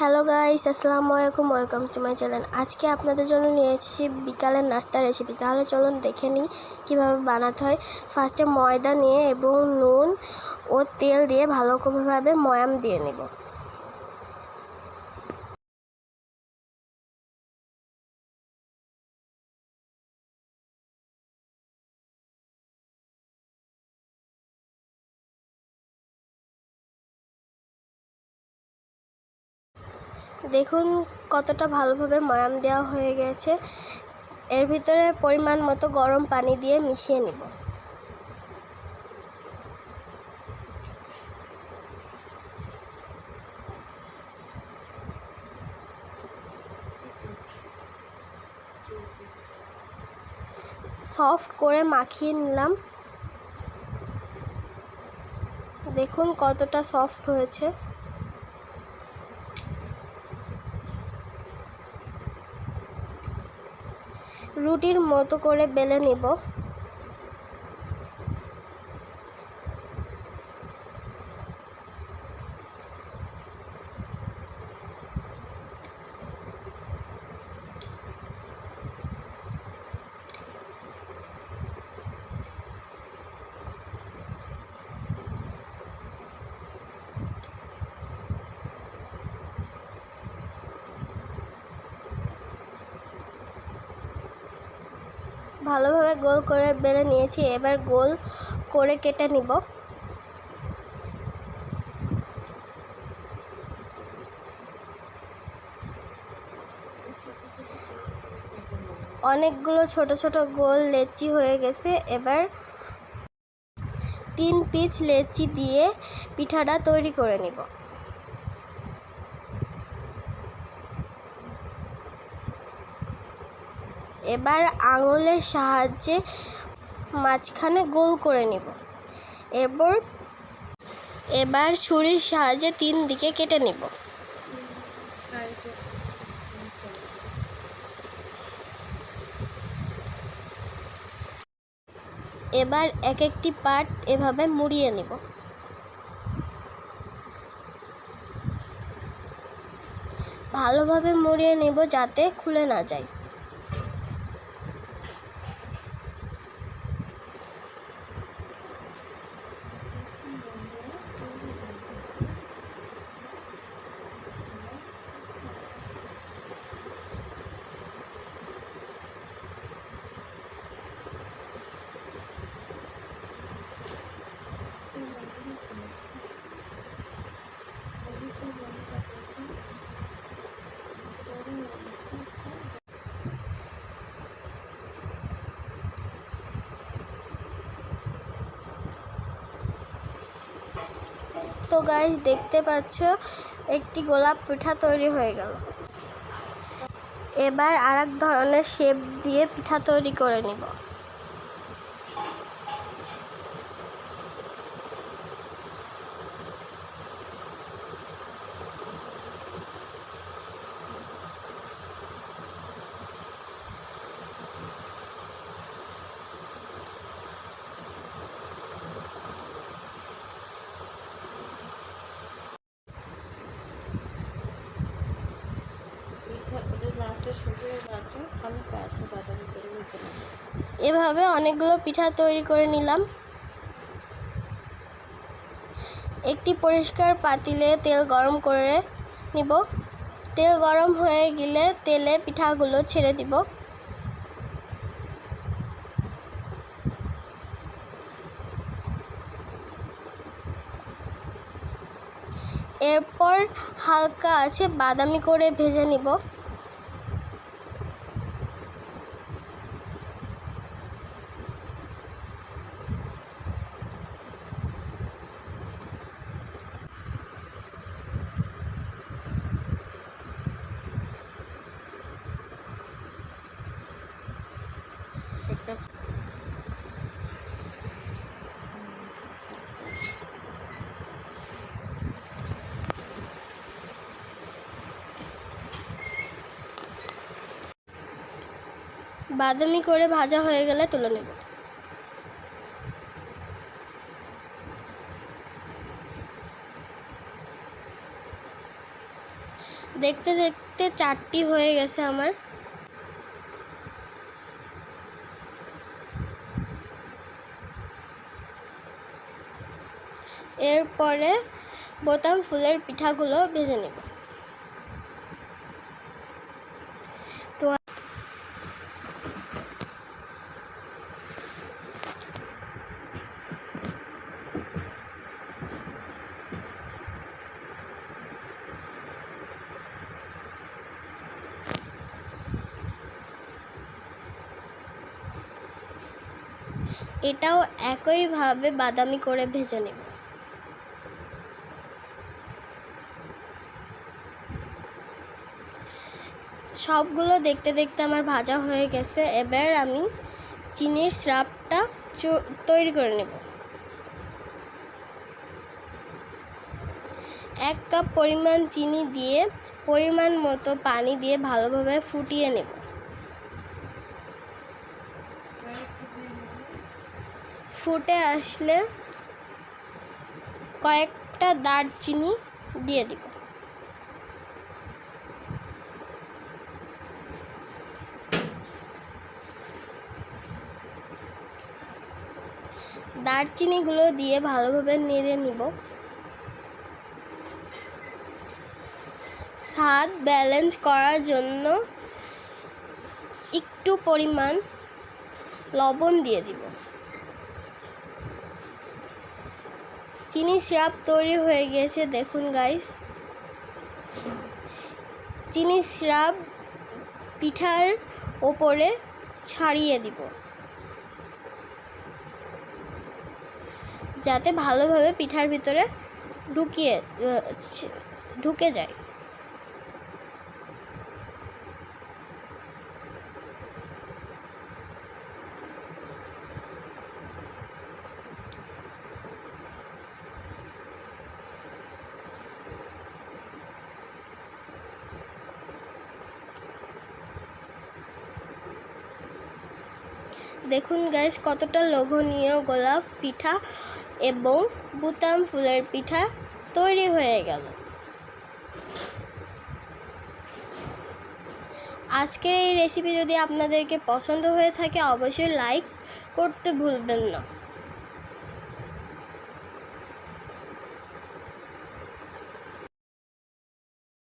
Hello guys আসসালামু আলাইকুম welcome to my channel আজকে আপনাদের জন্য নিয়ে এসেছি বিকালের নাস্তা রেসিপি তাহলে চলুন দেখে নিই কীভাবে বানাতে হয়। ফার্স্টে ময়দা নিয়ে এবং নুন ও তেল দিয়ে ভালোভাবে ময়াম দিয়ে নেব। দেখুন কতটা ভালোভাবে ময়াম দেওয়া হয়ে গেছে। এর ভিতরে পরিমাণ মতো গরম পানি দিয়ে মিশিয়ে নিব। সফট করে মাখিয়ে নিলাম। দেখুন কতটা সফট হয়েছে। রুটির মতো করে বেলে নিব। ভালোভাবে গোল করে বেলে নিয়েছি, এবার গোল করে কেটে নিব। অনেকগুলো ছোট ছোট গোল লেচি হয়ে গেছে, এবার তিন পিচ লেচি দিয়ে পিঠাটা তৈরি করে নিব। এবার আঙুলের সাহায্যে মাঝখানে গোল করে নেব। এরপর এবার ছুরির সাহায্যে তিন দিকে কেটে নেব। এবার এক একটি পার্ট এভাবে মুড়িয়ে নেব। ভালোভাবে মুড়িয়ে নেব যাতে খুলে না যায়। তো গাইস দেখতে পাচ্ছ, একটি গোলাপ পিঠা তৈরি হয়ে গেল। এবার আর ধরনের শেপ দিয়ে পিঠা তৈরি করে নিব। এভাবে অনেকগুলো পিঠা তৈরি করে নিলাম। একটি পরিষ্কার পাতিলে তেল গরম করে নিব। তেল গরম হয়ে গেলে তেলে পিঠাগুলো ছেড়ে দিব। এরপর হালকা আছে বাদামি করে ভেজে নিব। বাদামি করে ভাজা হয়ে গেলে তুলে নেব। দেখতে দেখতে চারটি হয়ে গেছে আমার। এরপরে বোতাম ফুলের পিঠাগুলো ভেজে নেব। তো এটাও একইভাবে বাদামি করে ভেজে নেব। সবগুলো দেখতে দেখতে আমার ভাজা হয়ে গেছে। এবার আমি চিনির স্রাবটা তৈরি করে নেব। এক কাপ পরিমাণ চিনি দিয়ে পরিমাণ মতো পানি দিয়ে ভালোভাবে ফুটিয়ে নেব। ফুটে আসলে কয়েকটা দারচিনি দিয়ে দিব। দারচিনিগুলো দিয়ে ভালোভাবে নেড়ে নিব। স্বাদ ব্যালেন্স করার জন্য একটু পরিমাণ লবণ দিয়ে দিব। চিনি সিরাপ তৈরি হয়ে গিয়েছে দেখুন গাইস চিনি সিরাপ পিঠার ওপরে ছাড়িয়ে দিব। যাতে ভালোভাবে পিঠার ভিতরে ঢুকিয়ে ঢুকে যায়। দেখুন গ্যাস কতটা লোভনীয় গোলাপ পিঠা এবং বুতাম ফুলের পিঠা তৈরি হয়ে গেল। আজকের এই রেসিপি যদি আপনাদেরকে পছন্দ হয়ে থাকে, অবশ্যই লাইক করতে ভুলবেন না।